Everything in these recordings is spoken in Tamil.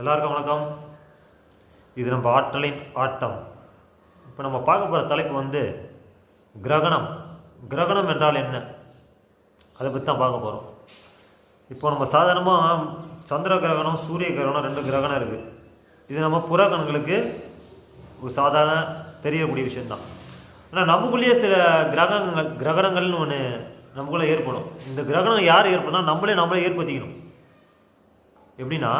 எல்லாருக்கும் வணக்கம். இது நம்ம ஆற்றலின் ஆட்டம். இப்போ நம்ம பார்க்க போகிற தலைப்பு வந்து கிரகணம். கிரகணம் என்றால் என்ன? அதை பற்றி தான் பார்க்க போகிறோம் இப்போ நம்ம சாதாரணமாக சந்திர கிரகணம் சூரிய கிரகணம் ரெண்டு கிரகணம் இருக்குது இது நம்ம புறக்கணங்களுக்கு ஒரு சாதாரண தெரியக்கூடிய விஷயந்தான் ஆனால் நமக்குள்ளேயே சில கிரகங்கள் கிரகணங்கள்னு ஒன்று நமக்குள்ளே ஏற்படும். இந்த கிரகணம் யார் ஏற்படும்னா நம்மளே நம்மளே ஏற்படுத்திக்கணும். எப்படின்னா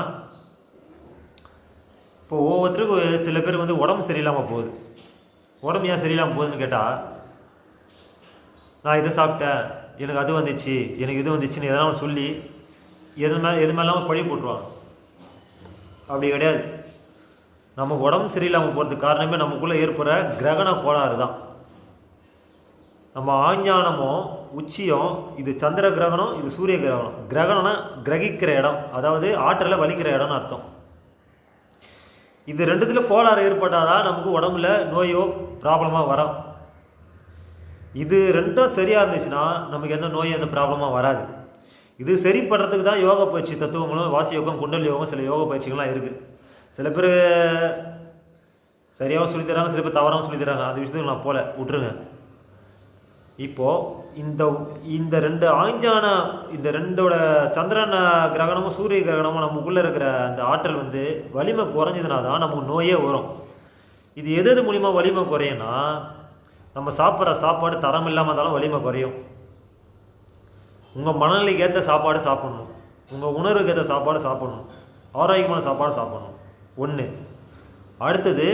இப்போ ஒவ்வொருத்தருக்கும் சில பேர் வந்து உடம்பு சரியில்லாமல் போகுது. உடம்பு ஏன் சரியில்லாமல் போகுதுன்னு கேட்டால் நான் இதை சாப்பிட்டேன். எனக்கு அது வந்துச்சு. எனக்கு இது வந்துச்சுன்னு எதனால் சொல்லி எது மேலே எது மேலாம் பழி போட்டுருவாங்க. அப்படி கிடையாது. நம்ம உடம்பு சரியில்லாமல் போகிறதுக்கு காரணமே நமக்குள்ளே ஏற்படுற கிரகண கோளாறு தான். நம்ம ஆஞ்ஞானமும் உச்சியும் இது சந்திர கிரகணம் இது சூரிய கிரகணம். கிரகணம்னா கிரகிக்கிற இடம். அதாவது ஆற்றலை வலிக்கிற இடம்னு அர்த்தம். இது ரெண்டுத்தில் கோளாறு ஏற்பட்டாதான் நமக்கு உடம்புல நோயோ ப்ராப்ளமாக வரும். இது ரெண்டும் சரியாக இருந்துச்சுன்னா நமக்கு எந்த நோயும் எந்த ப்ராப்ளமாக வராது. இது சரி பண்ணுறதுக்கு தான் யோகா பயிற்சி தத்துவங்களும் வாசி யோகம் குண்டல் யோகம் சில யோகா பயிற்சிகள்லாம் இருக்குது சில பேர் சரியாகவும் சொல்லித்தராங்க சில பேர் தவறாகவும் சொல்லித்தராங்க அந்த விஷயத்துக்கு நான் போகல விட்டுருங்க. இப்போது இந்த இந்த ரெண்டு ஆஞ்சான இந்த ரெண்டோட சந்திரன கிரகணமும் சூரிய கிரகணமும் நமக்குள்ளே இருக்கிற அந்த ஆற்றல் வந்து வலிமை குறைஞ்சதுனா தான் நமக்கு நோயே வரும். இது எது எது மூலிமா வலிமை குறையும்னா நம்ம சாப்பிட்ற சாப்பாடு தரம் இல்லாமல் இருந்தாலும் வலிமை குறையும். உங்கள் மனநிலைக்கு ஏற்ற சாப்பாடு சாப்பிட்ணும். உங்கள் உணர்வுக்கு ஏற்ற சாப்பாடு சாப்பிட்ணும். ஆரோக்கியமான சாப்பாடு சாப்பிட்ணும். ஒன்று அடுத்தது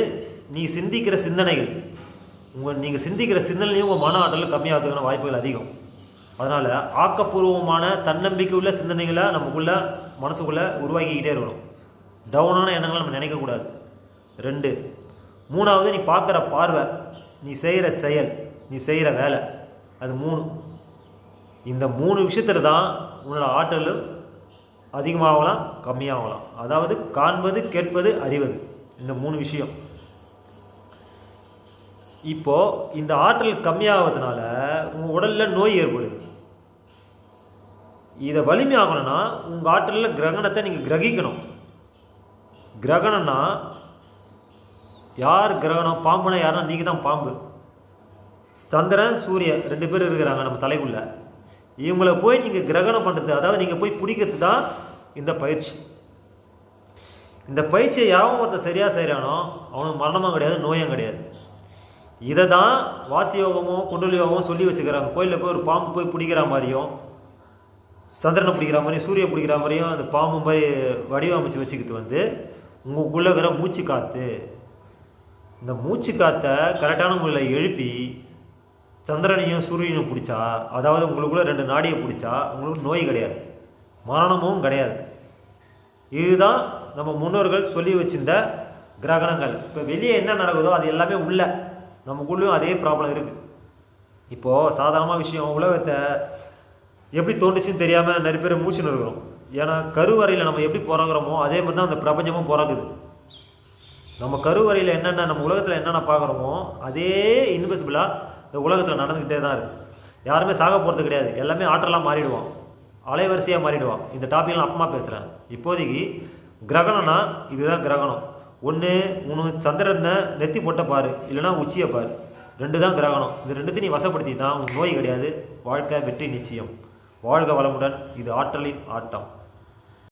நீ சிந்திக்கிற சிந்தனைகள். உங்கள் நீங்கள் சிந்திக்கிற சிந்தனையும் உங்கள் மன ஆற்றல் கம்மியாகிறதுக்கான வாய்ப்புகள் அதிகம். அதனால் ஆக்கப்பூர்வமான தன்னம்பிக்கை உள்ள சிந்தனைகளை நமக்குள்ள மனசுக்குள்ளே உருவாக்கிக்கிட்டே இருக்கணும். டவுனான எண்ணங்களை நம்ம நினைக்கக்கூடாது ரெண்டு மூணாவது நீ பார்க்குற பார்வை நீ செய்கிற செயல் நீ செய்கிற வேலை. அது மூணு. இந்த மூணு விஷயத்தில் தான் உன்னோட ஆற்றலும் அதிகமாகலாம் கம்மியாகலாம். அதாவது காண்பது கேட்பது அறிவது. இந்த மூணு விஷயம். இப்போ இந்த ஆற்றல் கம்மியாகிறதுனால உங்கள் உடலில் நோய் ஏற்படுது. இதை வலிமையாகணும்னா உங்கள் ஆற்றலில் கிரகணத்தை நீங்கள் கிரகிக்கணும். கிரகணம்னா யார் கிரகணம்? பாம்புனா யாருன்னா நீங்கள் தான் பாம்பு. சந்திரன் சூரியன் ரெண்டு பேர் இருக்கிறாங்க நம்ம தலைக்குள்ள. இவங்கள போய் நீங்கள் கிரகணம் பண்ணுறது அதாவது நீங்கள் போய் பிடிக்கிறது தான் இந்த பயிற்சி. இந்த பயிற்சியை யாவும் ஒருத்தர் சரியாக செய்கிறானோ அவனுக்கு மரணமும் கிடையாது நோயும் கிடையாது. இதை தான் வாசி யோகமோ யோகமோ சொல்லி வச்சுக்கிறாங்க. கோயிலில் போய் ஒரு பாம்பு போய் பிடிக்கிற மாதிரியும் சந்திரனை பிடிக்கிற மாதிரியும் சூரிய பிடிக்கிற மாதிரியும் அந்த பாம்பு மாதிரி வடிவமைச்சு வச்சுக்கிட்டு வந்து உங்களுக்குள்ளே இருக்கிற மூச்சு காற்று இந்த மூச்சு காற்றை கரெக்டான முறையில் எழுப்பி சந்திரனையும் சூரியனையும் பிடிச்சா அதாவது உங்களுக்குள்ளே ரெண்டு நாடியை பிடிச்சா உங்களுக்கு நோய் கிடையாது. மரணமும் கிடையாது. இதுதான் நம்ம முன்னோர்கள் சொல்லி வச்சிருந்த கிரகணங்கள். இப்போ வெளியே என்ன நடக்குதோ அது எல்லாமே உள்ள. நமக்குள்ளேயும் அதே ப்ராப்ளம் இருக்குது இப்போது சாதாரணமாக விஷயம் உலகத்தை எப்படி தோன்றுச்சுன்னு தெரியாமல் நிறைய பேர் மூச்சுன்னு இருக்கிறோம் ஏன்னா கருவறையில் நம்ம எப்படி பிறகுறோமோ அதே மாதிரி தான் அந்த பிரபஞ்சமும் பிறகுது நம்ம கருவறையில் என்னென்ன நம்ம உலகத்தில் என்னென்ன பார்க்குறோமோ அதே இன்விசிபிளாக இந்த உலகத்தில் நடந்துக்கிட்டே தான் இருக்குது யாருமே சாக போகிறது கிடையாது. எல்லாமே ஆற்றலாக மாறிடுவான். அலைவரிசையாக மாறிடுவான். இந்த டாப்பிக்லாம் அப்பமா பேசுகிறேன் இப்போதைக்கு கிரகணம்னா இதுதான் கிரகணம். ஒன்று உனக்கு சந்திரனை நெத்தி போட்ட பாரு இல்லைன்னா உச்சியை பாரு. ரெண்டு தான் கிரகணம். இந்த ரெண்டுத்தையும் நீ வசப்படுத்தி தான் உன் நோய் கிடையாது. வாழ்க்கை வெற்றி நிச்சயம். வாழ்க வளமுடன். இது ஆற்றலின் ஆட்டம்.